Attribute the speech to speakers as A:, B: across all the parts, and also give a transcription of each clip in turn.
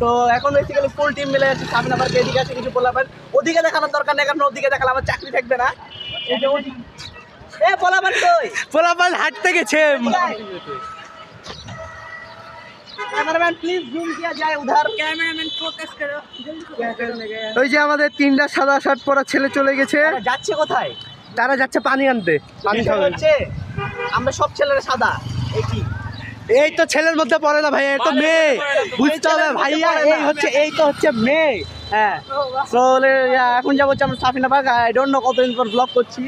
A: তো এখন basically full team মিলে আছে সামনে আবার এদিকে আছে কিছু বললাম ওদিকে দেখানোর দরকার নেই কারণ ওদিকে দেখালে আমার চাকরি থাকবে না।
B: হাঁটতে গেছে।
A: প্লিজ উধার।
B: ওই যে আমাদের তিনটা সাদা শার্ট পরা ছেলে চলে গেছে।
A: যাচ্ছে কোথায়?
B: তারা যাচ্ছে পানি আনতে।
A: আমরা সব ছেলেরা সাদা
B: এই তো ছেলের মধ্যে পড়ে না ভাই এই তো মেয়ে। বুঝতে হবে ভাইয়া এই হচ্ছে এই তো হচ্ছে মেয়ে।
A: হ্যাঁ তো এখন যাব হচ্ছে আমরা Safina Bagh I don't know কতদিন পর ব্লগ করছি।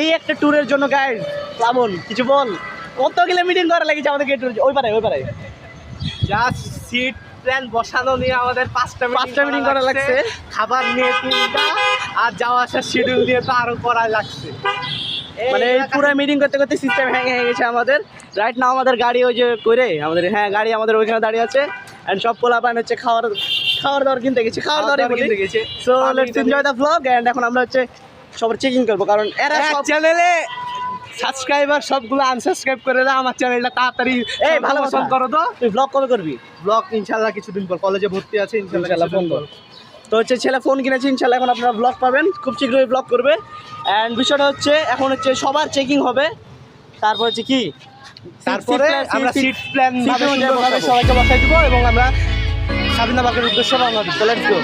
A: এই একটা ট্যুরের জন্য গাইড প্লাবন কিছু বল? কত কিলোমিটার করা লেগেছে আমাদেরকে ট্যুর ওই পারে ওই পারে।
B: জাস্ট সিট প্ল্যান বসানো নিয়ে আমাদের পাঁচটা
A: পাঁচটা meeting করা লাগছে।
B: খাবার নিয়ে তিনটা আর যাওয়া আসার শিডিউল নিয়ে তো আরও করা লাগছে।
A: মানে পুরো মিটিং করতে করতে সিস্টেম হ্যাং হয়ে গেছে আমাদের। রাইট নাও আমাদের গাড়ি ওই যে করে আমাদের হ্যাঁ গাড়ি আমাদের ওইখানে দাঁড়িয়ে আছে। অ্যান্ড সব পোলা পান হচ্ছে খাওয়ার খাওয়ার দাওয়ার কিনতে গেছি খাওয়ার দাওয়ার
B: কিনতে গেছে।
A: So
B: let's
A: enjoy the blog and এখন আমরা হচ্ছে সবার চেকিং করব। কারণ এরা সব
B: চ্যানেলে সাবস্ক্রাইবার সবগুলো আনসাবস্ক্রাইব করে দাও আমার চ্যানেলটা তাড়াতাড়ি
A: এই ভালো
B: পছন্দ করো তো
A: তুই ব্লগ কবে করবি?
B: ব্লগ ইনশাল্লাহ কিছুদিন পর। কলেজে ভর্তি আছে
A: ইনশাল্লাহ
B: ইনশাল্লাহ
A: ফোন কর তো হচ্ছে ছেলে ফোন কিনেছে ইনশাল্লাহ এখন আপনারা ব্লগ পাবেন। খুব শীঘ্রই ব্লগ করবে। অ্যান্ড বিষয়টা হচ্ছে এখন হচ্ছে সবার চেকিং হবে। তারপর হচ্ছে কি?
B: তারপরে আমরা সিট প্ল্যান সবাইকে বসাই দিব এবং আমরা স্বাধীনতা বাগের উদ্দেশ্যে রওনা দিব
C: let's go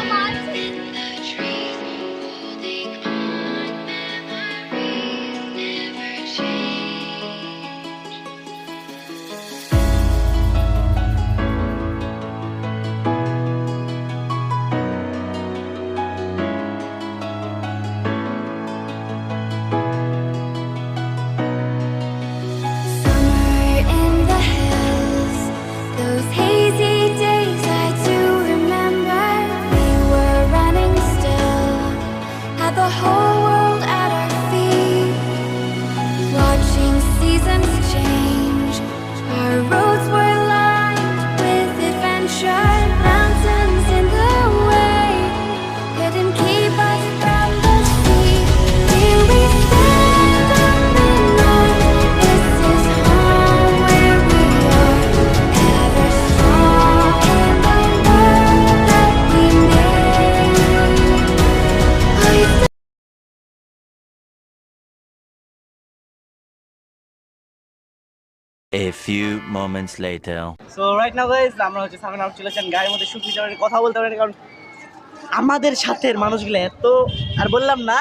D: A few moments later.
A: So right now guys আমরা হচ্ছে সামনে নাম চলেছেন গাড়ির মধ্যে সুখ বিচারের কথা বলতে পারি কারণ আমাদের সাথে মানুষগুলো এত আর বললাম না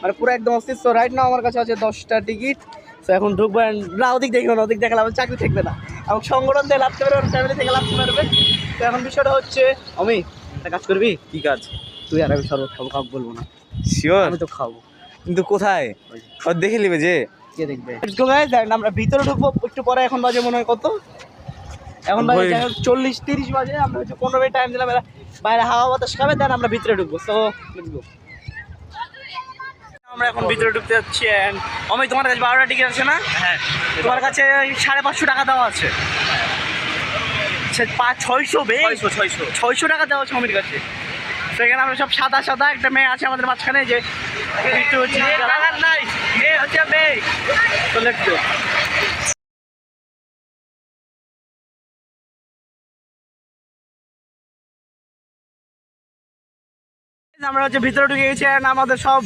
A: মানে পুরো একদম অস্থির। সো রাইট নাও আমার কাছে আছে দশটা টিকিট। তো এখন ঢুকবো and না ওদিক দেখবে না ওদিক দেখালে আমার চাকরি থাকবে না। এবং সংগঠন দিয়ে লাভতে পারবে ফ্যামিলি থেকে লাভতে পারবে তো এখন বিষয়টা হচ্ছে আমি একটা কাজ করবি?
E: কি কাজ?
A: তুই আর আমি শরবত খাব কাউকে বলব না।
E: শিওর
A: আমি তো খাব।
E: কিন্তু কোথায়? দেখে নিবে যে
A: কে দেখবে। লেটস গো গাইস এন্ড আমরা ভিতরে ঢুকবো একটু পরে এখন বাজে মনে হয় কত? এখন বাজে চল্লিশ তিরিশ বাজে আমরা হচ্ছে পনেরো মিনিট টাইম দিলাম বাইরে হাওয়া বাতাস খাবে দেন আমরা ভিতরে ঢুকবো। সো লেটস গো আমরা এখন ভিতরে ঢুকতে যাচ্ছি আমি তোমার কাছে বারোটা টিকিট আছে না? হ্যাঁ। তোমার কাছে সাড়ে পাঁচশো টাকা দেওয়া আছে। পাঁচ ছয়শো বে।
E: ছয়শো
A: ছয়শো। টাকা দেওয়া আছে অমির কাছে। সেখানে আমরা সব সাদা সাদা একটা মেয়ে আছে আমাদের মাঝখানে যে একটু হচ্ছে নাই। গো আমরা হচ্ছে ভিতরে ঢুকে গেছি and আমাদের সব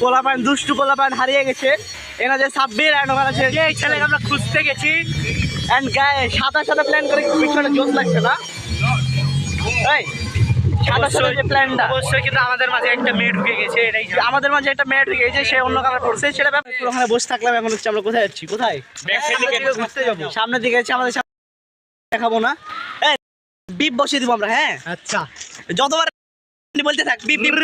A: পোলাপান দুষ্টু পোলাপান হারিয়ে গেছে। এনা যে সাব্বির অ্যান্ড ওখানে আছে এই ছেলেকে আমরা খুঁজতে গেছি। অ্যান্ড গায়ে সাদা সাদা প্ল্যান করে পিছনে জোস লাগছে না।
B: অবশ্যই কিন্তু আমাদের মাঝে একটা মেয়ে ঢুকে গেছে এটাই
A: আমাদের মাঝে একটা মেয়ে ঢুকে গেছে সে অন্য কালার পড়ছে সেটা ব্যাপার ওখানে বসে থাকলাম এখন হচ্ছে আমরা কোথায় যাচ্ছি? কোথায়?
B: ঘুরতে যাব।
A: সামনের দিকে আছে আমাদের দেখাবো না। এই, বিপ বসিয়ে দিব আমরা হ্যাঁ?
B: আচ্ছা।
A: যতবার বলতে থাক বিপ বিপ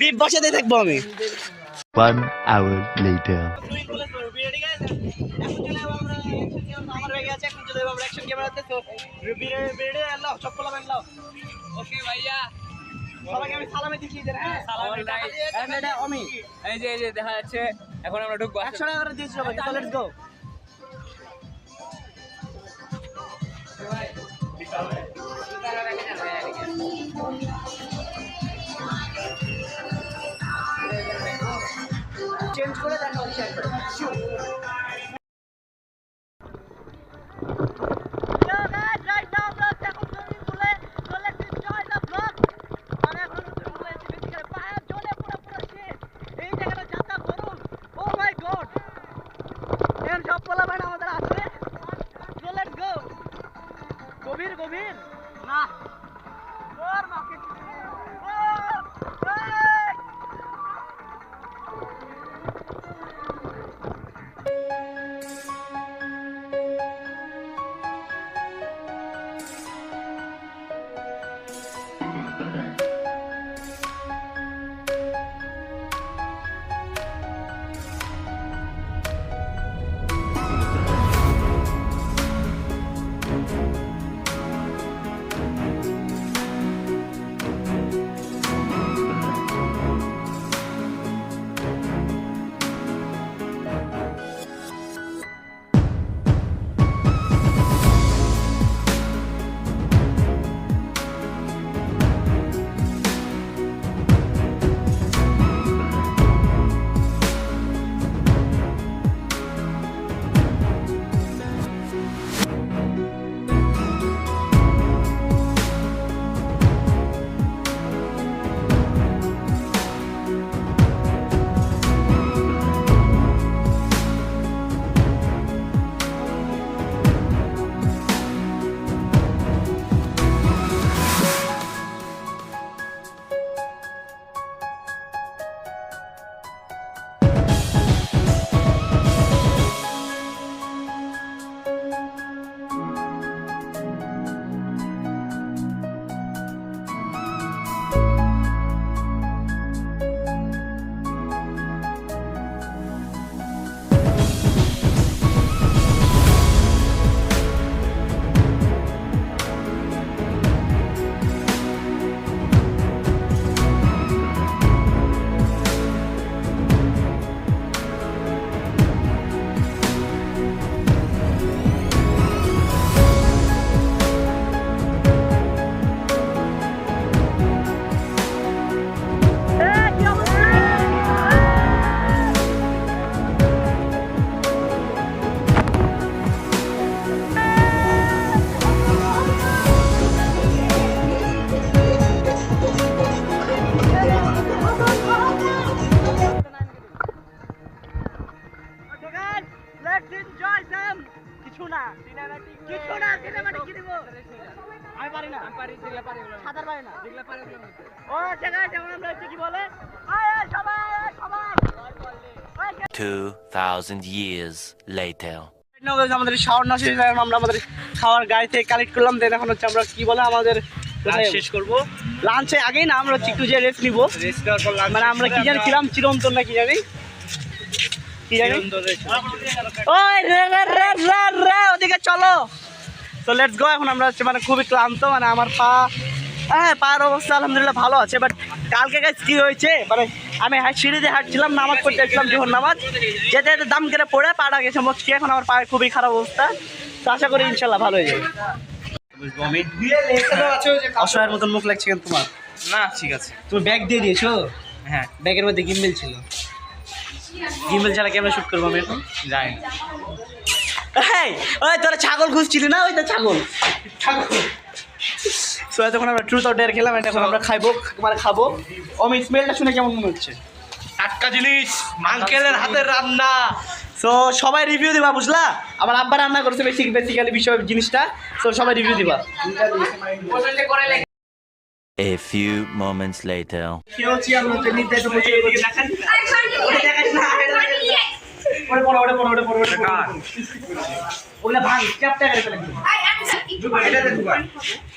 A: বিপ বসাতে থাকব আমি।
D: One hour later.
A: আমার হয়ে গেছে এখন চলে যাব আমরা অ্যাকশন ক্যামেরাতে তো ওকে ভাইয়া আমি সালামে দেখিয়ে দেন হ্যাঁ অমি
E: এই যে এই যে দেখা যাচ্ছে এখন আমরা ঢুকবো
A: টাকা করে দিয়েছি সবাইকে তো লেটস গো চেঞ্জ করে দেখা হচ্ছে গভীর গভীর। না। ওর মাকে
D: 2,000 years later.
A: আমাদের শাওয়ার না শেষ আমরা আমাদের খাওয়ার গাড়ি থেকে কালেক্ট করলাম দেন এখন হচ্ছে আমরা কি বলে আমাদের
B: শেষ করব।
A: লাঞ্চে আগেই না আমরা একটু যে রেস্ট নিব।
B: রেস্ট করার পর
A: মানে আমরা কি জানি ছিলাম চিরন্তন না কি জানি? কি জানি? ওই রে রে রে রে রে ওদিকে চলো। তো লেটস গো এখন আমরা হচ্ছে মানে খুবই ক্লান্ত মানে আমার পা হ্যাঁ পায়ের অবস্থা আলহামদুলিল্লাহ ভালো আছে বাট কালকে গাছ কি হয়েছে? মানে আমি হাই সিঁড়িতে হাঁটছিলাম নামাজ পড়তে যাচ্ছিলাম যখন নামাজ। যেতে যেতে দাম করে পড়ে পাটা গেছে মচকি এখন আমার পায়ে খুবই খারাপ অবস্থা। তো আশা করি ইনশাল্লাহ ভালো হয়ে যাবে। অসহায়ের মতন মুখ লাগছে কেন তোমার?
E: না ঠিক আছে।
A: তুমি ব্যাগ দিয়ে দিয়েছ?
E: হ্যাঁ।
A: ব্যাগের মধ্যে গিম্বেল ছিল। গিম্বেল ছাড়া কেমন শুট করব আমি এখন?
E: যাই
A: এই ওই তোরা ছাগল খুঁজছিলি না? ওই তো ছাগল। সো এতক্ষণ আমরা ট্রুথ অর ডেয়ার খেলাম এটা এখন আমরা খাইবো মানে খাব। অমি স্মেলটা শুনে কেমন মনে হচ্ছে?
B: টাটকা জিনিস আঙ্কেলের হাতের রান্না।
A: সো সবাই রিভিউ দিবা বুঝলা? আমার আব্বা রান্না করছে বেশি বেসিক্যালি বিষয় জিনিসটা। সো সবাই রিভিউ দিবা।
D: A few moments later.
A: ওগুলা ভাঙ, চ্যাপটা করে ফেলে।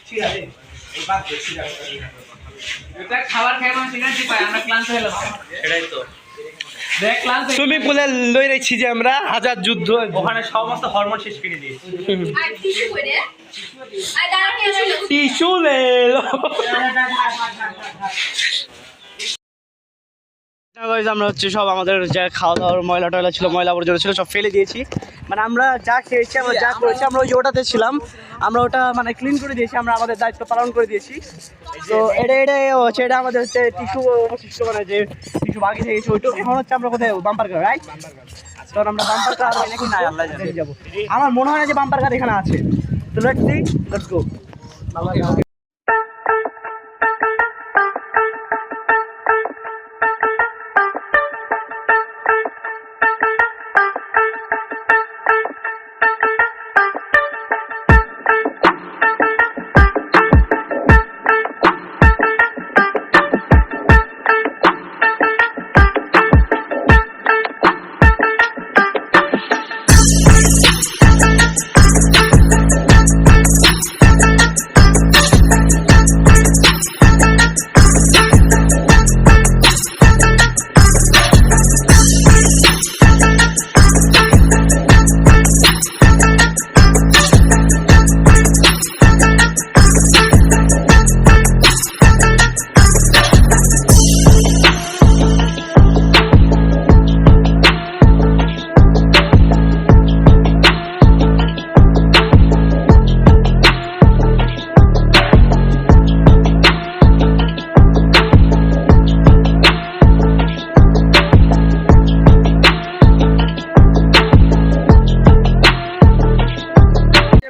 A: ঠিক আছে।
E: খাবার খাই মানে সিনার্জি পাই আমরা ক্লান্ত হলাম সেটাই তো।
B: সুইমিং পুলে লই রেছি যে আমরা হাজার যুদ্ধ।
E: ওখানে সমস্ত হরমোন শেষ করে দিয়েছি।
F: আর টিস্যু করে আর দাঁড়া টিস্যু
B: টিস্যু লে আমরা হচ্ছে সব আমাদের যা খাওয়া দাওয়ার ময়লা টয়লা ছিল, ময়লা আবর্জনা ছিল, সব ফেলে দিয়েছি। মানে আমরা যা খেয়েছি, আমরা যা করেছি, আমরা ওই ওটাতে ছিলাম, আমরা ওটা মানে ক্লিন করে দিয়েছি, আমরা আমাদের দায়িত্ব পালন করে দিয়েছি। তো এটা এটা হচ্ছে, এটা আমাদের হচ্ছে টিস্যু অবশিষ্ট মানে যে টিস্যু বাকি থেকে গেছে ওইটা এখন হচ্ছে আমরা কোথায় বাম্পার কার রাইট তখন আমরা বাম্পার কার নাকি না আল্লাহ যাব। আমার মনে হয় না যে বাম্পার কার এখানে আছে। তো লেটস সি লেটস গো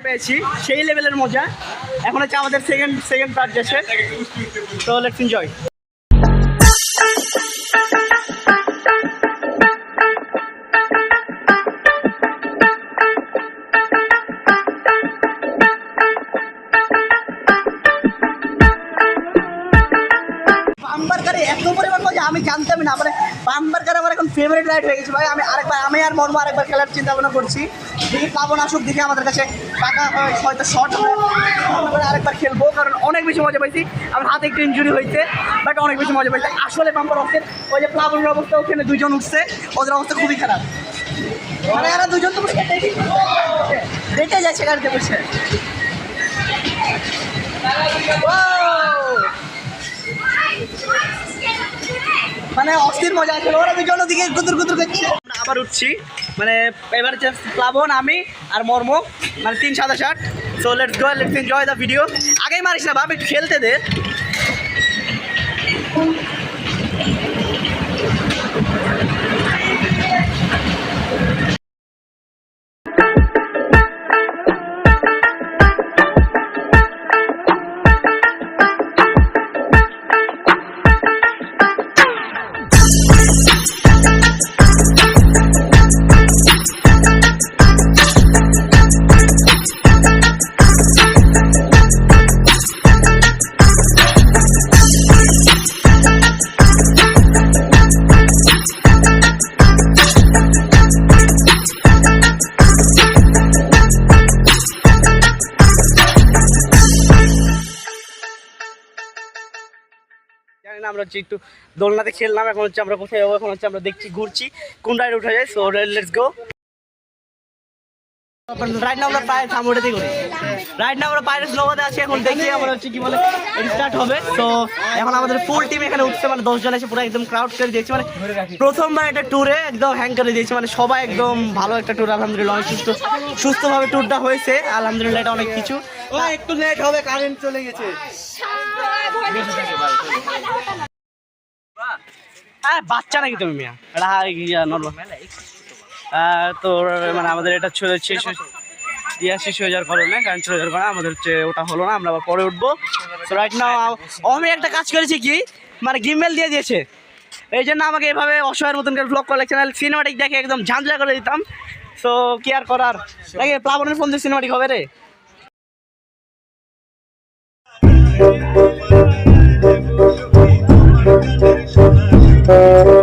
B: পেয়েছি, সেই লেভেলের মজা। এখন হচ্ছে আমাদের সেকেন্ড সেকেন্ড পার্ট যাচ্ছে তো লেটস এনজয়
A: বাম্বারকারে এত পরিমাণ মজা, আমি জানতামই না। মানে বাম্বার কারে আমার এখন ফেভারিট রাইড হয়ে গেছে ভাই। আমি আরেকবার, আমি আর মর্ম আরেকবার খেলার চিন্তা ভাবনা করছি। দেখি প্লাবন আসুক দেখি আমাদের কাছে টাকা হয় হয়তো শর্ট আমরা আরেকবার খেলব, কারণ অনেক বেশি মজা পাইছি। আমার হাতে একটু ইঞ্জুরি হয়েছে বাট অনেক বেশি মজা পাইছি। আসলে বাম্পার অফসেট ওই যে প্লাবনের অবস্থা, ওখানে দুজন উঠছে, ওদের অবস্থা খুবই খারাপ। মানে এরা দুজন তো দেখে। যাচ্ছে গাড়িতে বসে! মানে অস্থির মজা আছে, ওরা দুজন ওদিকে গুদুর গুদুর করছে। আবার উঠছি। মানে এবার প্লাবন আমি আর মর্ম মানে তিন সাদা shirt so let's go let's enjoy the video আগেই মারিস না, ভাব, একটু খেলতে দে। আমরা হচ্ছে একটু দোলনাতে খেললাম, এখন হচ্ছে আমরা কোথায় যাব? এখন হচ্ছে আমরা দেখছি, ঘুরছি। কোন রাইড উঠা যায় সো লেটস গো রাইট না আমরা পায়ে থামোটাতেই করি রাইট না আমরা পায়ের স্লোভাতে আছি এখন দেখি আমরা হচ্ছে কি বলে স্টার্ট হবে। তো এখন আমাদের ফুল টিম এখানে উঠছে মানে দশ জন এসে পুরো একদম ক্রাউড করে দিয়েছে মানে প্রথমবার একটা ট্যুরে একদম হ্যাং করে দিয়েছে মানে সবাই একদম ভালো একটা ট্যুর আলহামদুলিল্লাহ অনেক সুস্থ সুস্থভাবে ট্যুরটা হয়েছে। আলহামদুলিল্লাহ এটা অনেক কিছু। একটু লেট হবে কারেন্ট চলে গেছে। হ্যাঁ বাচ্চা নাকি তুমি মিয়া? এটা নর্মাল তো মানে আমাদের এটা শেষ ইয়া শেষ হয়ে যাওয়ার কারণে কারেন্ট চলে যাওয়ার কারণে আমাদের হচ্ছে ওটা হলো না, আমরা আবার পরে উঠবো। তো রাইট নাও আমি একটা কাজ করেছি কি মানে গিমেল দিয়ে দিয়েছে। এই জন্য আমাকে এভাবে অসহায়ের মতন করে ব্লগ করা চ্যানেল সিনেমাটিক দেখে একদম ঝাঁঝলা করে দিতাম। সো কি আর করার? দেখে প্লাবনের ফোন দিয়ে সিনেমাটিক হবে রে।
C: Thank you.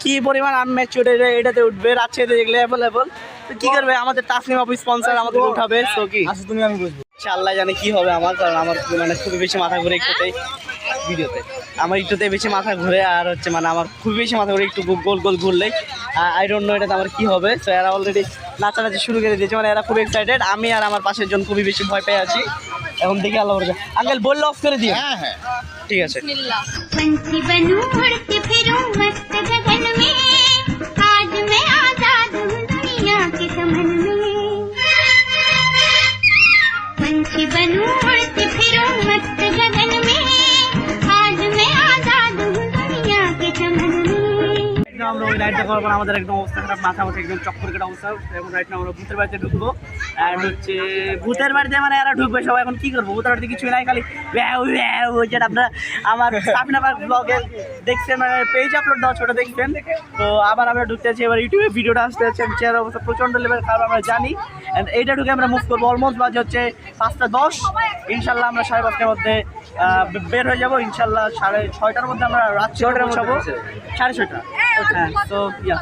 A: কি পরিমাণ আনম্যাচিউর এটাতে উঠবে রাজশাহীতে দেখলে অ্যাভেলেবল তো কি করবে? আমাদের তাসলিম অফিস স্পন্সর আমাদের উঠাবে হ্যাঁ, সো কি?
B: আচ্ছা তুমি আমি বুঝব
A: আল্লাহ জানে কি হবে আমার কারণ আমার মানে খুবই বেশি মাথা ঘুরে একটুতেই ভিডিওতে আমার একটুতে বেশি মাথা ঘুরে আর হচ্ছে মানে আমার খুবই বেশি মাথা ঘুরে একটু গোল গোল ঘুরলেই আই ডোন্ট নো এটাতে আমার কি হবে তো এরা অলরেডি নাচানাচি শুরু করে দিয়েছে মানে এরা খুব এক্সাইটেড আমি আর আমার পাশের জন খুবই বেশি ভয় পেয়ে আছি এখন দেখি আল্লাহ আঙ্কেল বললে অফ করে দিয়ে হ্যাঁ হ্যাঁ ঠিক আছে
G: पंछी बनूं उड़ती फिरूं मस्त गगन में आज मैं आजाद हूँ दुनिया के समन में
A: আমরা রাইডটা করার পর আমাদের একদম অবস্থা খারাপ, মাথা মাথা একদম চক্কর কেটে অবস্থা। এখন রাইট আমরা ভূতের বাড়িতে ঢুকবো। অ্যান্ড হচ্ছে ভূতের বাড়িতে মানে এরা ঢুকবে সবাই, এখন কি করব? ভূতের বাড়িতে কিছুই নাই, খালি যেটা আপনারা আমার সাবিনা পার্ক ব্লগে দেখছেন মানে পেজ আপলোড দেওয়া ছোটো দেখবেন তো আবার আমরা ঢুকতে আছি এবার ইউটিউবে ভিডিওটা আসতে হচ্ছে চেয়ার অবস্থা প্রচণ্ড লেভেল খারাপ, আমরা জানি। এইটা ঢুকে আমরা মুভ করব অলমোস্ট বাজে হচ্ছে পাঁচটা দশ। ইনশাল্লাহ আমরা সাড়ে পাঁচটার মধ্যে বের হয়ে যাব ইনশাল্লাহ সাড়ে ছয়টার মধ্যে আমরা রাত ছটার মধ্যে সাড়ে ছয়টা। হ্যাঁ তো ইয়া।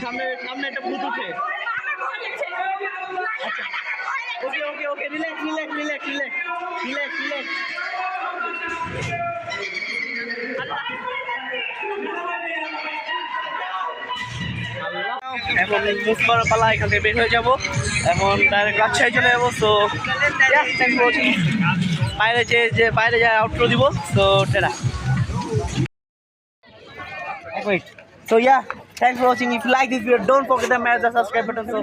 A: সামনে সামনে একটা ভূত উঠে। Okay okay okay relax relax relax relax relax relax এখন মুভ করার পালা এখান থেকে বের হয়ে যাব। এখন ডাইরেক্ট রাজশাহী চলে যাব তো বাইরে যে যে বাইরে যা আউটরো দিব তো টেরা wait. Yeah yeah, for watching if like this video don't forget the match the subscribe button so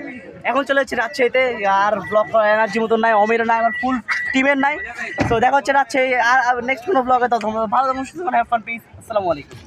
A: এখন চলে যাচ্ছি রাজশাহীতে। আর ব্লগ করার এনার্জি মতন নাই অমির নাই আমার ফুল টিমের নাই। তো দেখা হচ্ছে রাজশাহী। আর নেক্সট কোনো ব্লগে তো ভালো থাকুন সুস্থ হ্যাভ ফান পিস আসসালামু আলাইকুম।